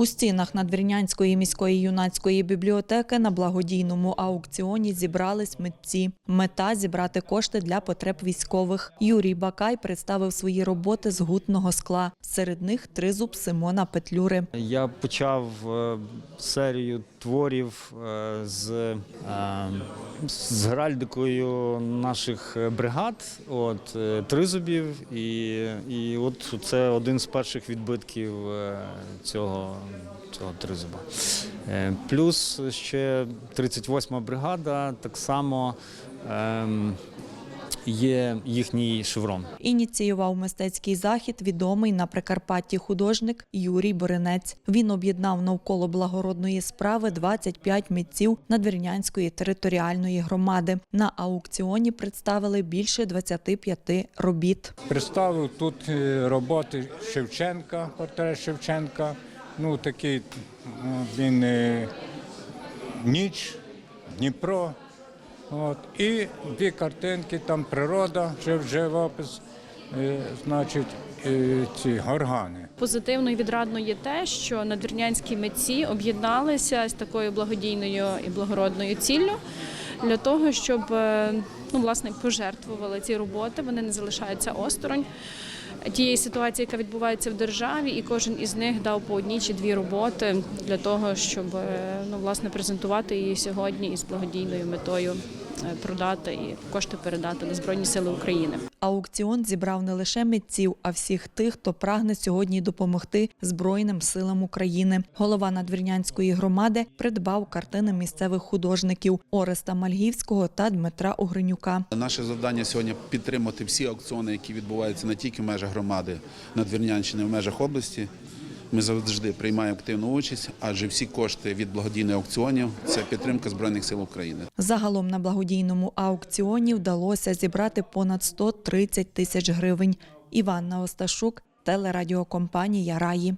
У стінах Надвірнянської міської юнацької бібліотеки на благодійному аукціоні зібрались митці. Мета зібрати кошти для потреб військових. Юрій Бакай представив свої роботи з гутного скла. Серед них тризуб Симона Петлюри. Я почав е, серію творів е, з, е, з геральдикою наших бригад, от, тризубів, і, і от це один з перших відбитків цього, цього тризуба. Е, Плюс ще 38-ма бригада, так само ем, є їхній шеврон. Ініціював мистецький захід відомий на Прикарпатті художник Юрій Боринець. Він об'єднав навколо благородної справи 25 митців Надвірнянської територіальної громади. На аукціоні представили більше 25 робіт. Представив тут е, роботи Шевченка, портрет Шевченка. Ну, такий ну, він е, ніч, Дніпро. От. І дві картинки, там природа, жив живопис, е, значить, е, ці горгани. Позитивно і відрадно є те, що надвірнянські митці об'єдналися з такою благодійною і благородною ціллю для того, щоб ну, власне пожертвували ці роботи. Вони не залишаються осторонь тієї ситуації, яка відбувається в державі, і кожен із них дав по одній чи дві роботи для того, щоб е, ну, власне презентувати її сьогодні із благодійною метою е, продати і кошти передати на Збройні Сили України. Аукціон зібрав не лише митців, а всіх тих, хто прагне сьогодні допомогти Збройним силам України. Голова Надвірнянської громади придбав картини місцевих художників Ореста Мальгівського та Дмитра Огринюка. Наше завдання сьогодні підтримати всі аукціони, які відбуваються не тільки в межах громади Надвірнянщини, в межах області. Ми завжди приймаємо активну участь, адже всі кошти від благодійних аукціонів це підтримка Збройних сил України. Загалом на благодійному аукціоні вдалося зібрати понад 130 тисяч гривень. Іванна Осташук, телерадіокомпанія Раї.